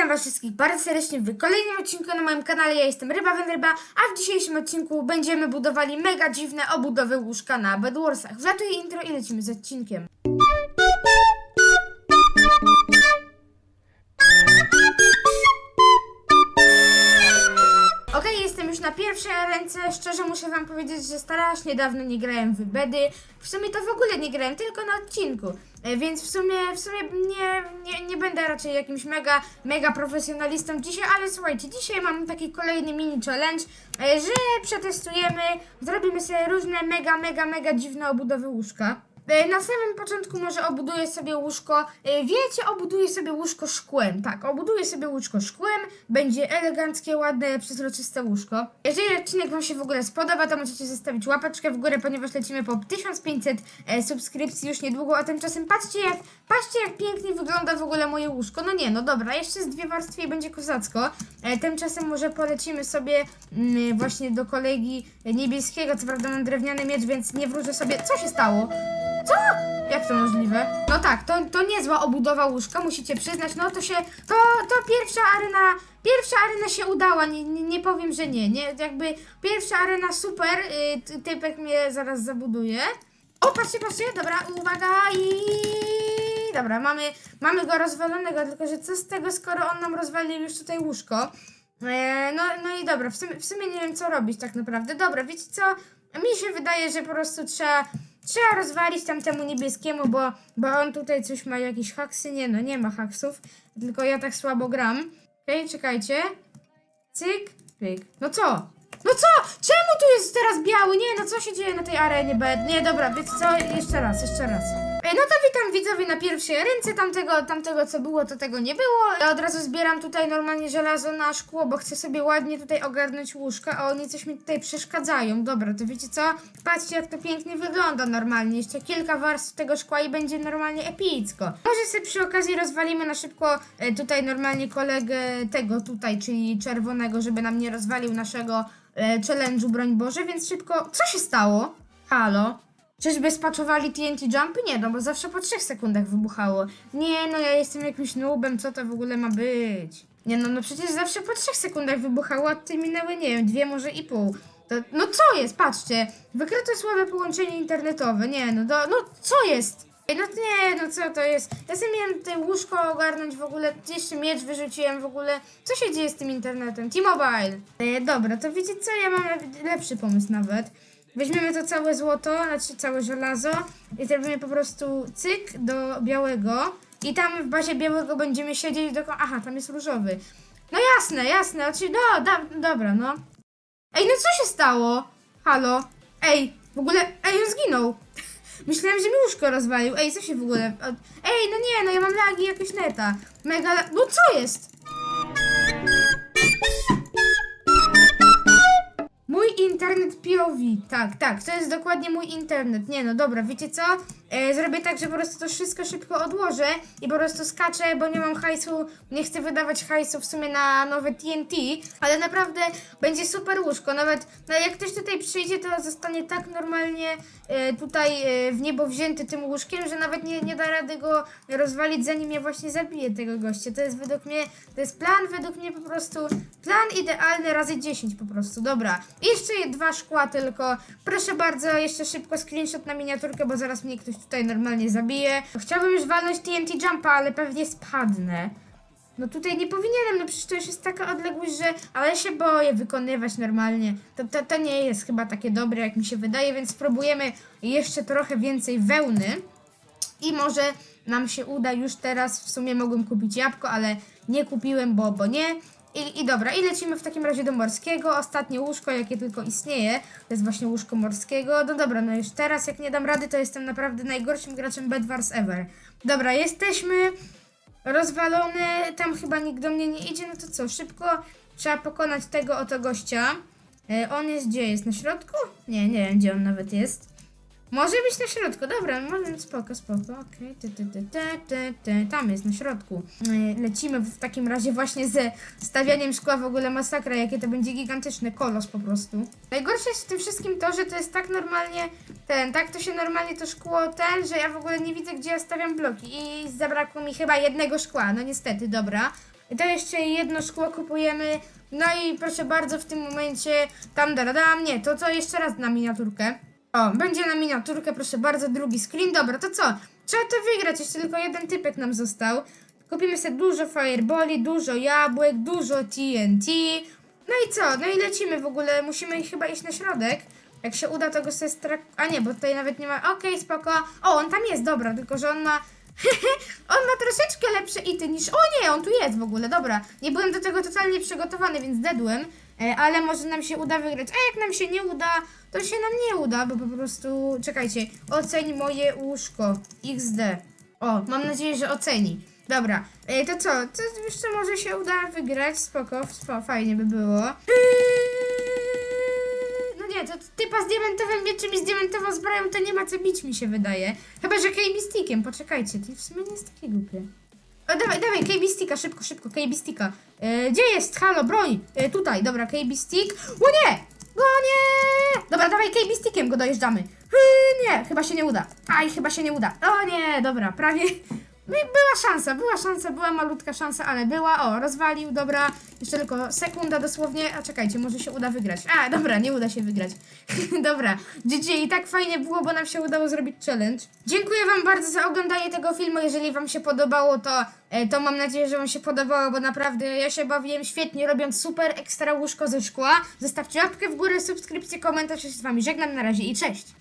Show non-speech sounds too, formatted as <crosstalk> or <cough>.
Witam was wszystkich bardzo serdecznie w kolejnym odcinku na moim kanale. Ja jestem Ryba Wędryba, a w dzisiejszym odcinku będziemy budowali mega dziwne obudowy łóżka na Bedwarsach. Wlatuję intro i lecimy z odcinkiem. Ręce. Szczerze muszę wam powiedzieć, że strasznie dawno nie grałem w bedy. W sumie to w ogóle nie grałem, tylko na odcinku. E, Więc w sumie, w sumie nie, nie, nie będę raczej jakimś mega, mega profesjonalistą dzisiaj, ale słuchajcie, dzisiaj mam taki kolejny mini challenge, e, że przetestujemy, zrobimy sobie różne mega, mega, mega dziwne obudowy łóżka. E, Na samym początku może obuduję sobie łóżko, e, wiecie, obuduję sobie łóżko szkłem, tak, obuduję sobie łóżko szkłem, będzie eleganckie, ładne, przezroczyste łóżko. Jeżeli odcinek Wam się w ogóle spodoba, to możecie zostawić łapeczkę w górę, ponieważ lecimy po 1500 e, subskrypcji już niedługo, a tymczasem patrzcie jak, patrzcie jak pięknie wygląda w ogóle moje łóżko, no nie, no dobra, jeszcze z dwie warstwy i będzie kozacko, tymczasem może polecimy sobie mm, właśnie do kolegi niebieskiego, co prawda mam drewniany miecz, więc nie wróżę sobie, co się stało? Co? Jak to możliwe? No tak, to, to niezła obudowa łóżka, musicie przyznać. No to się, to, to pierwsza arena, pierwsza arena się udała, nie, nie, nie powiem, że nie, nie, jakby pierwsza arena super, y, ty- typek mnie zaraz zabuduje. O, patrzcie, patrzcie, dobra, uwaga i... Dobra, mamy, mamy go rozwalonego, tylko że co z tego, skoro on nam rozwalił już tutaj łóżko? E, no, no i dobra, w sumie, w sumie nie wiem co robić tak naprawdę. Dobra, wiecie co? Mi się wydaje, że po prostu trzeba, trzeba rozwalić tamtemu niebieskiemu, bo, bo on tutaj coś ma, jakieś haksy. Nie no, nie ma haksów, tylko ja tak słabo gram. Okej, czekajcie. Cyk, pyk. No co? No co? Czemu tu jest teraz biały? Nie, no co się dzieje na tej arenie B? Nie, dobra, wiecie co? Jeszcze raz, jeszcze raz. Ej, no to witam widzowie na pierwszej ręce, tamtego, tamtego co było, to tego nie było. Ja od razu zbieram tutaj normalnie żelazo na szkło, bo chcę sobie ładnie tutaj ogarnąć łóżka, a oni coś mi tutaj przeszkadzają. Dobra, to wiecie co? Patrzcie jak to pięknie wygląda normalnie. Jeszcze kilka warstw tego szkła i będzie normalnie epicko. Może sobie przy okazji rozwalimy na szybko e, tutaj normalnie kolegę tego tutaj, czyli czerwonego, żeby nam nie rozwalił naszego e, challenge'u, broń Boże, więc szybko... Co się stało? Halo? Czyżby spaczowali TNT Jumpy? Nie, no bo zawsze po 3 sekundach wybuchało. Nie, no ja jestem jakimś noobem, co to w ogóle ma być? Nie no, no przecież zawsze po 3 sekundach wybuchało, a ty minęły, nie wiem, dwie może i pół. To, no co jest? Patrzcie, wykryto słabe połączenie internetowe. Nie, no, do, no co jest? No nie, no co to jest? Ja sobie miałem tutaj łóżko ogarnąć w ogóle, jeszcze miecz wyrzuciłem w ogóle. Co się dzieje z tym internetem? T-Mobile. E, dobra, to wiecie co? Ja mam lep- lepszy pomysł nawet. Weźmiemy to całe złoto, znaczy całe żelazo i zrobimy po prostu cyk do białego i tam w bazie białego będziemy siedzieć do... Aha, tam jest różowy. No jasne, jasne, znaczy, no, da, dobra, no. Ej, no co się stało? Halo? Ej, w ogóle, ej, on zginął. Myślałem, że mi łóżko rozwalił. Ej, co się w ogóle... Ej, no nie, no ja mam lagi jakieś neta. Mega... No co jest? POV. Tak, tak, to jest dokładnie mój internet. Nie no, dobra, wiecie co? E, zrobię tak, że po prostu to wszystko szybko odłożę i po prostu skaczę, bo nie mam hajsu, nie chcę wydawać hajsu w sumie na nowe TNT, ale naprawdę będzie super łóżko. Nawet no jak ktoś tutaj przyjdzie, to zostanie tak normalnie e, tutaj e, w niebo wzięty tym łóżkiem, że nawet nie, nie da rady go rozwalić, zanim ja właśnie zabiję tego gościa. To jest według mnie, to jest plan według mnie po prostu, plan idealny razy 10 po prostu. Dobra, jeszcze dwa szkła tylko. Proszę bardzo, jeszcze szybko screenshot na miniaturkę, bo zaraz mnie ktoś tutaj normalnie zabije. Chciałbym już walnąć TNT Jumpa, ale pewnie spadnę. No tutaj nie powinienem, no przecież to już jest taka odległość, że... Ale ja się boję wykonywać normalnie. To, to, to nie jest chyba takie dobre, jak mi się wydaje, więc spróbujemy jeszcze trochę więcej wełny. I może nam się uda już teraz. W sumie mogłem kupić jabłko, ale nie kupiłem, bo, bo nie. I, I dobra, i lecimy w takim razie do morskiego. Ostatnie łóżko, jakie tylko istnieje, to jest właśnie łóżko morskiego. No dobra, no już teraz, jak nie dam rady, to jestem naprawdę najgorszym graczem Bedwars ever. Dobra, jesteśmy rozwalone. Tam chyba nikt do mnie nie idzie. No to co, szybko trzeba pokonać tego oto gościa. E, on jest gdzie? Jest na środku? Nie, nie wiem, gdzie on nawet jest. Może być na środku, dobra, może spoko, spoko, okej, ty, ty, ty, ty, ty, tam jest na środku. Yy, Lecimy w takim razie właśnie ze stawianiem szkła w ogóle masakra, jakie to będzie gigantyczny kolos po prostu. Najgorsze jest w tym wszystkim to, że to jest tak normalnie, ten, tak to się normalnie to szkło ten, że ja w ogóle nie widzę, gdzie ja stawiam bloki i zabrakło mi chyba jednego szkła, no niestety, dobra. To jeszcze jedno szkło kupujemy. No i proszę bardzo, w tym momencie tam da, da. Nie, to co jeszcze raz na miniaturkę. O, będzie na miniaturkę, proszę bardzo, drugi screen. Dobra, to co? Trzeba to wygrać, jeszcze tylko jeden typek nam został. Kupimy sobie dużo fireboli, dużo jabłek, dużo TNT. No i co? No i lecimy w ogóle. Musimy chyba iść na środek. Jak się uda, to go sobie strak... A nie, bo tutaj nawet nie ma... Okej, spoko. O, on tam jest, dobra, tylko że on ma... <laughs> on ma troszeczkę lepsze ity niż... O nie, on tu jest w ogóle, dobra. Nie byłem do tego totalnie przygotowany, więc dedłem. E, ale może nam się uda wygrać. A jak nam się nie uda, to się nam nie uda, bo po prostu... Czekajcie, oceń moje łóżko. XD. O, mam nadzieję, że oceni. Dobra, e, to co? To jeszcze może się uda wygrać, spoko, spo, fajnie by było. No nie, to typa z diamentowym mieczem i z diamentową zbroją to nie ma co bić mi się wydaje. Chyba, że KB stickiem, poczekajcie, to w sumie nie jest takie głupie. O, dawaj, dawaj, KB sticka, szybko, szybko, KB sticka. E, gdzie jest? Halo, broń! E, tutaj, dobra, KB stick. O nie! O nie! Dobra, dawaj KB stickiem go dojeżdżamy. Yy, nie, chyba się nie uda. Aj, chyba się nie uda. O nie, dobra, prawie. No była szansa, była szansa, była malutka szansa, ale była. O, rozwalił, dobra. Jeszcze tylko sekunda dosłownie. A czekajcie, może się uda wygrać. A, dobra, nie uda się wygrać. <laughs> dobra, GG, i tak fajnie było, bo nam się udało zrobić challenge. Dziękuję Wam bardzo za oglądanie tego filmu. Jeżeli Wam się podobało, to, e, to mam nadzieję, że Wam się podobało, bo naprawdę ja się bawiłem świetnie, robiąc super ekstra łóżko ze szkła. Zostawcie łapkę w górę, subskrypcję, komentarz. Ja się z Wami żegnam na razie i cześć!